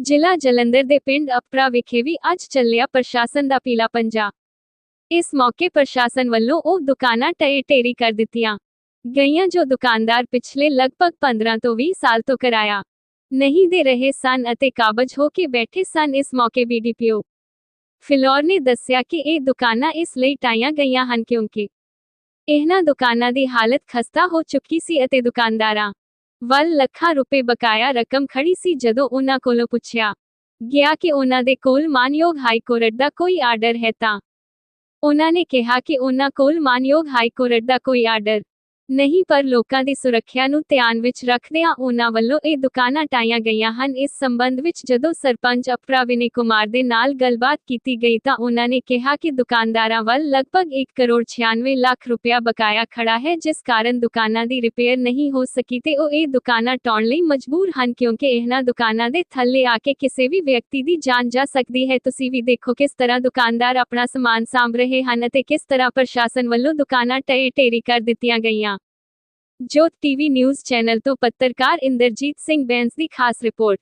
ਜ਼ਿਲ੍ਹਾ ਜਲੰਧਰ ਦੇ ਪਿੰਡ ਅਪਰਾ ਵਿਖੇ ਵੀ ਅੱਜ ਚੱਲਿਆ ਪ੍ਰਸ਼ਾਸਨ ਦਾ ਪੀਲਾ ਪੰਜਾ। ਇਸ ਮੌਕੇ ਪ੍ਰਸ਼ਾਸਨ ਵੱਲੋਂ ਉਹ ਦੁਕਾਨਾਂ ਟਏ ਢੇਰੀ ਕਰ ਦਿੱਤੀਆਂ। ਗਈਆਂ ਜੋ ਦੁਕਾਨਦਾਰ ਪਿਛਲੇ ਲਗਭਗ 15 ਤੋਂ 20 ਸਾਲ ਤੋਂ ਕਰਾਇਆ। ਨਹੀਂ ਦੇ ਰਹੇ ਸਨ ਅਤੇ ਕਾਬਜ ਹੋ ਕੇ ਬੈਠੇ ਸਨ ਇਸ ਮੌਕੇ ਬੀਡੀਪੀਓ ਫਿਲੌਰ ਨੇ ਦੱਸਿਆ ਕਿ ਇਹ ਦੁਕਾਨਾਂ ਇਸ ਲਈ ਟਾਈਆਂ ਗਈਆਂ ਹਨ ਕਿਉਂਕਿ ਇਹਨਾਂ ਦੁਕਾਨਾਂ ਦੀ ਹਾਲਤ ਖਸਤਾ ਹੋ ਚੁੱਕੀ ਸੀ ਅਤੇ ਦੁਕਾਨਦਾਰਾਂ ਵੱਲ ਲੱਖਾਂ ਰੁਪਏ ਬਕਾਇਆ ਰਕਮ ਖੜੀ ਸੀ ਜਦੋਂ ਉਹਨਾਂ ਕੋਲੋਂ ਪੁੱਛਿਆ, ਗਿਆ ਕਿ ਉਹਨਾਂ ਦੇ ਕੋਲ ਮਾਨਯੋਗ ਹਾਈ ਕੋਰਟ ਦਾ ਕੋਈ ਆਰਡਰ ਹੈ ਤਾਂ? ਉਹਨਾਂ ਨੇ ਕਿਹਾ ਕਿ ਉਹਨਾਂ ਕੋਲ ਮਾਨਯੋਗ ਹਾਈ ਕੋਰਟ ਦਾ ਕੋਈ ਆਰਡਰ ਨਹੀਂ, ਪਰ ਲੋਕਾਂ ਦੀ ਸੁਰੱਖਿਆ ਨੂੰ ਧਿਆਨ ਵਿੱਚ ਰੱਖਦਿਆਂ ਉਹਨਾਂ ਵੱਲੋਂ ਇਹ ਦੁਕਾਨਾਂ ਟਾਈਆਂ ਗਈਆਂ ਹਨ। ਇਸ ਸੰਬੰਧ ਵਿੱਚ ਜਦੋਂ ਸਰਪੰਚ ਅਪਰਾ ਵਿਨੇ ਕੁਮਾਰ ਦੇ ਨਾਲ ਗੱਲਬਾਤ ਕੀਤੀ ਗਈ ਤਾਂ ਉਹਨਾਂ ਨੇ ਕਿਹਾ ਕਿ ਦੁਕਾਨਦਾਰਾਂ ਵੱਲ ਲਗਭਗ 1 ਕਰੋੜ 96 ਲੱਖ ਰੁਪਇਆ ਬਕਾਇਆ ਖੜਾ ਹੈ, ਜਿਸ ਕਾਰਨ ਦੁਕਾਨਾਂ ਦੀ ਰਿਪੇਅਰ ਨਹੀਂ ਹੋ ਸਕੀ ਤੇ ਉਹ ਇਹ ਦੁਕਾਨਾਂ ਟਾਉਣ ਲਈ ਮਜਬੂਰ ਹਨ ਕਿਉਂਕਿ ਇਹਨਾਂ ਦੁਕਾਨਾਂ ਦੇ ਥੱਲੇ ਆ ਕੇ ਕਿਸੇ ਵੀ ਵਿਅਕਤੀ ਦੀ ਜਾਨ ਜਾ ਸਕਦੀ ਹੈ। ਤੁਸੀਂ ਵੀ ਦੇਖੋ ਕਿਸ ਤਰ੍ਹਾਂ ਦੁਕਾਨਦਾਰ ਆਪਣਾ ਸਮਾਨ ਸਾਂਭ ਰਹੇ ਹਨ ਅਤੇ ਕਿਸ ਤਰ੍ਹਾਂ ਪ੍ਰਸ਼ਾਸਨ ਵੱਲੋਂ ਦੁਕਾਨਾਂ ਟਏ ਢੇਰੀ ਕਰ ਦਿੱਤੀਆਂ ਗਈਆਂ। ਜੋਤ ਟੀਵੀ ਨਿਊਜ਼ ਚੈਨਲ ਤੋਂ ਪੱਤਰਕਾਰ ਇੰਦਰਜੀਤ ਸਿੰਘ ਬੈਂਸ ਦੀ ਖਾਸ ਰਿਪੋਰਟ।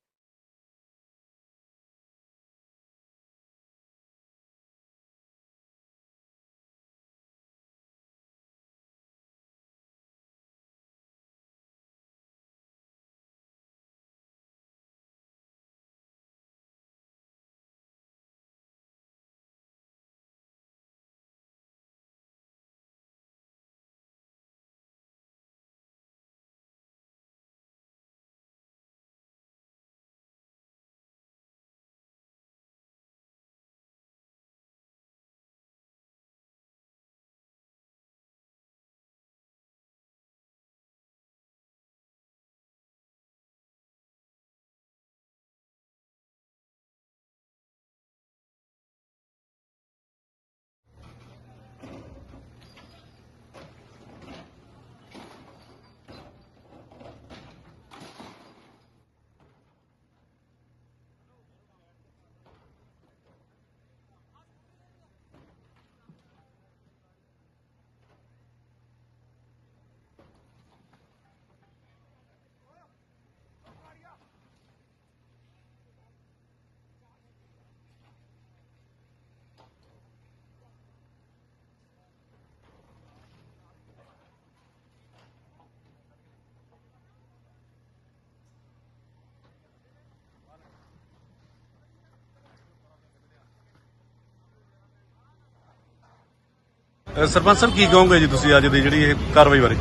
ਸਰਪੰਚ ਸਾਹਿਬ ਕੀ ਕਹੋਗੇ ਜੀ ਤੁਸੀਂ ਅੱਜ ਦੀ ਜਿਹੜੀ ਇਹ ਕਾਰਵਾਈ ਬਾਰੇ?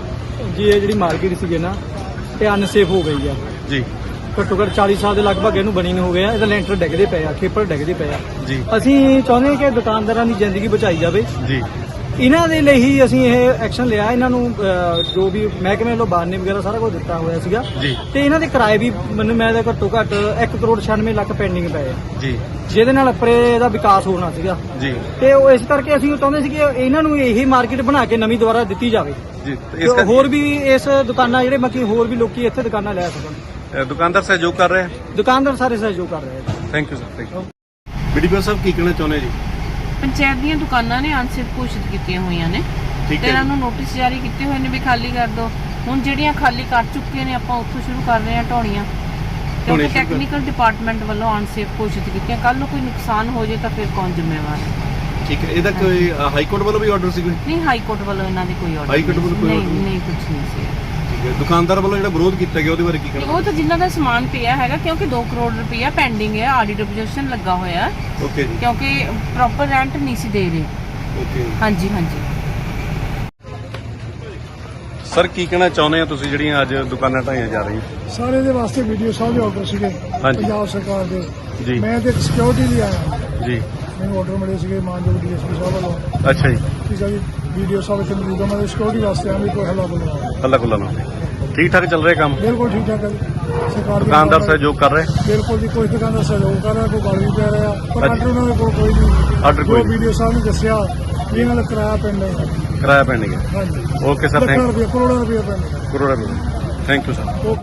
ਜੀ ਇਹ ਜਿਹੜੀ ਮਾਰਕੀਟ ਸੀਗੀ ਨਾ ਇਹ ਅਨਸੇਫ ਹੋ ਗਈ ਆ। ਜੀ। ਘੱਟੋ ਘੱਟ 40 ਸਾਲ ਦੇ ਲਗਭਗ ਇਹਨੂੰ ਬਣੀ ਨੂੰ ਹੋ ਗਿਆ ਇਹਦਾ ਲੈਂਟਰ ਡਿੱਗਦੇ ਪਏ ਆ ਖੇਪਰ ਡਿੱਗਦੇ ਪਏ ਆ। ਜੀ। ਅਸੀਂ ਚਾਹੁੰਦੇ ਕਿ ਦੁਕਾਨਦਾਰਾਂ ਦੀ ਜ਼ਿੰਦਗੀ ਬਚਾਈ ਜਾਵੇ। ਜੀ। ਇਹਨਾਂ ਦੇ ਲਈ ਹੀ ਅਸੀਂ ਇਹ ਐਕਸ਼ਨ ਲਿਆ। ਇਹਨਾਂ ਨੂੰ ਅਹ, ਜੋ ਵੀ ਮਹਿਕਮੇ ਵੱਲੋਂ ਬਾਰਨੇ ਵਗੈਰਾ ਸਾਰਾ ਕੁਝ ਦਿੱਤਾ ਹੋਇਆ ਸੀਗਾ। ਜੀ। ਤੇ ਇਹਨਾਂ ਦੇ ਕਿਰਾਏ ਵੀ ਮੈਨੂੰ ਮੈਂ ਤਾਂ ਘੱਟੋ ਘੱਟ 1 ਕਰੋੜ 96 ਲੱਖ ਪੈਂਡਿੰਗ ਪਏ ਆ। ਜੀ। ਜਿਹਦੇ ਨਾਲ ਅੱਪਰੇ ਦਾ ਵਿਕਾਸ ਹੋਣਾ ਸੀਗਾ। ਜੀ। ਤੇ ਉਹ ਇਸ ਕਰਕੇ ਅਸੀਂ ਉਹ ਚਾਹੁੰਦੇ ਸੀ ਕਿ ਇਹਨਾਂ ਨੂੰ ਇਹੀ ਮਾਰਕੀਟ ਬਣਾ ਕੇ ਨਵੀਂ ਦੁਬਾਰਾ ਦਿੱਤੀ ਜਾਵੇ। ਜੀ। ਤੇ ਤੇ ਇਸ ਕਰਕੇ, ਹੋਰ ਵੀ ਇਸ ਦੁਕਾਨਾਂ ਜਿਹੜੇ ਬਾਕੀ ਹੋਰ ਵੀ ਲੋਕੀ ਇੱਥੇ ਦੁਕਾਨਾਂ ਲੈ ਸਕਣ। ਅ, ਦੁਕਾਨਦਾਰ ਸਹਿਯੋਗ ਕਰ ਰਹੇ ਦੁਕਾਨਦਾਰ ਸਾਰੇ ਸਹਿਯੋਗ ਕਰ ਰਹੇ ਆ। Thank you sir thank you BDPO ਸਾਹਿਬ ਕੀ ਕਹਿਣਾ ਚਾਹੁੰਦੇ ਜੀ? ਪੰਚਾਇਤ ਦੀਆਂ ਦੁਕਾਨਾਂ ਨੇ ਅਨਸਿਫ ਘੋਸ਼ਿਤ ਕੀਤੀਆਂ ਹੋਈਆਂ ਨੇ। ਠੀਕ ਹੈ ਇਹਨਾਂ। ਨੂੰ ਨੋਟਿਸ ਜਾਰੀ ਕੀਤੇ ਹੋਏ ਨੇ ਵੀ ਖਾਲੀ ਕਰ ਦਿਓ। ਹੁਣ ਜਿਹੜੀਆਂ ਖਾਲੀ ਕਰ ਚੁੱਕੇ ਨੇ ਆਪਾਂ ਉੱਥੋਂ ਸ਼ੁਰੂ ਕਰ ਰਹੇ ਹਾਂ ਢੋਣੀਆਂ ਕਿਉਂਕਿ ਟੈਕਨੀਕਲ ਡਿਪਾਰਟਮੈਂਟ ਵੱਲੋਂ ਅਨਸੇਫ ਘੋਸ਼ਿਤ ਕੀਤੀਆਂ। ਕੱਲ ਨੂੰ ਕੋਈ ਨੁਕਸਾਨ ਹੋ ਜੇ ਤਾਂ ਫਿਰ ਕੌਣ ਜ਼ਿੰਮੇਵਾਰ ਹੈ? ਠੀਕ ਹੈ। ਇਹਦਾ ਕੋਈ ਹਾਈ ਕੋਰਟ ਵੱਲੋਂ ਵੀ ਆਰਡਰ ਸੀ ਕੋਈ? ਨਹੀਂ ਹਾਈ ਕੋਰਟ ਵੱਲੋਂ ਇਹਨਾਂ ਦੀ ਕੋਈ ਆਰਡਰ ਹਾਈ ਕੋਰਟ ਵੱਲੋਂ ਕੋਈ ਨਹੀਂ order ਨਹੀਂ? ਨਹੀਂ ਕੁਝ ਨਹੀਂ ਸੀ। ਹੈ ਦੁਕਾਨਦਾਰ ਵੱਲੋਂ ਜਿਹੜਾ ਵਿਰੋਧ ਕੀਤਾ ਗਿਆ ਉਹਦੇ ਬਾਰੇ ਕੀ ਕਹਿਣਾ? ਉਹ ਤਾਂ ਜਿਨ੍ਹਾਂ ਦਾ ਸਮਾਨ ਪਿਆ ਹੈਗਾ ਕਿਉਂਕਿ 2 ਕਰੋੜ ਰੁਪਇਆ ਪੈਂਡਿੰਗ ਹੈ ਆਡਿਟ ਆਬਜੈਕਸ਼ਨ ਲੱਗਾ ਹੋਇਆ। ਹੈ, ਓਕੇ ਜੀ। ਕਿਉਂਕਿ ਪ੍ਰੋਪਰ ਰੈਂਟ ਨਹੀਂ ਸੀ ਦੇ ਰਹੇ। ਓਕੇ ਹਾਂਜੀ ਹਾਂਜੀ। ਸਰ ਕੀ ਕਹਿਣਾ ਚਾਹੁੰਦੇ ਆ ਤੁਸੀਂ ਜਿਹੜੀਆਂ ਅੱਜ ਦੁਕਾਨਾਂ ਢਾਈਆਂ ਜਾ ਰਹੀਆਂ? ਸਾਰੇ ਦੇ ਵਾਸਤੇ ਵੀਡੀਓ ਸਾਹਿਬ ਦੇ ਆਰਡਰ ਸੀਗੇ ਹਾਂਜੀ। ਪੰਜਾਬ ਸਰਕਾਰ ਦੇ। ਜੀ। ਮੈਂ ਤੇ ਸਿਕਿਉਰਿਟੀ ਲਈ ਆਇਆ। ਜੀ। ਮੈਨੂੰ ਆਰਡਰ ਮਿਲੇ ਸੀਗੇ ਮਾਨਯੋਗ ਡੀਐਸਪੀ ਸਾਹਿਬ ਵੱਲੋਂ। ਅੱਛਾ ਜੀ। ਠੀਕ ਹੈ ਜੀ। ਵੀਡੀਓ ਸਾਹਿਬ ਇੱਥੇ ਮੌਜੂਦ ਆ ਮੈਂ ਸਿਕਿਉਰਿਟੀ ਵਾਸਤੇ ਆ ਵੀ ਕੋਈ ਹੱਲਾ ਬੁਲਾਓ ਅੱਲਾ ਕੁੱਲਾ ਨਾ ਠੀਕ ਠਾਕ ਚੱਲ ਰਿਹਾ ਕੰਮ? ਬਿਲਕੁਲ ਠੀਕ ਠਾਕ ਹੈ ਜੀ। ਸਰਕਾਰ ਦੀ ਦੁਕਾਨਦਾਰ ਸਹਿਯੋਗ ਕਰ ਰਹੇ? ਬਿਲਕੁਲ ਜੀ ਕੋਈ ਦੁਕਾਨਦਾਰ ਸਹਿਯੋਗ ਕਰ ਰਿਹਾ ਕੋਈ ਗੱਲ ਨਹੀਂ ਪੈ ਰਿਹਾ। ਪਰ ਅੱਛਾ। ਆਰਡਰ ਉਹਨਾਂ ਦੇ ਕੋਲ ਕੋਈ ਨਹੀਂ। ਆਰਡਰ ਕੋਈ ਨਹੀਂ। ਵੀਡੀਓ ਸਾਹਿਬ ਨੇ ਦੱਸਿਆ ਵੀ ਇਹਨਾਂ ਦਾ ਕਿਰਾਇਆ ਪੈਂਦਾ ਹੈ। ਕਿਰਾਇਆ ਪੈਣਗੇ ਹਾਂਜੀ। ਓਕੇ ਸਰ ਲੱਖਾਂ ਥੈਂਕ ਰੁਪਏ ਕਰੋੜਾਂ ਰੁਪਏ ਪੈਂਦਾ ਕਰੋੜਾ ਥੈਂਕ ਯੂ ਸਰ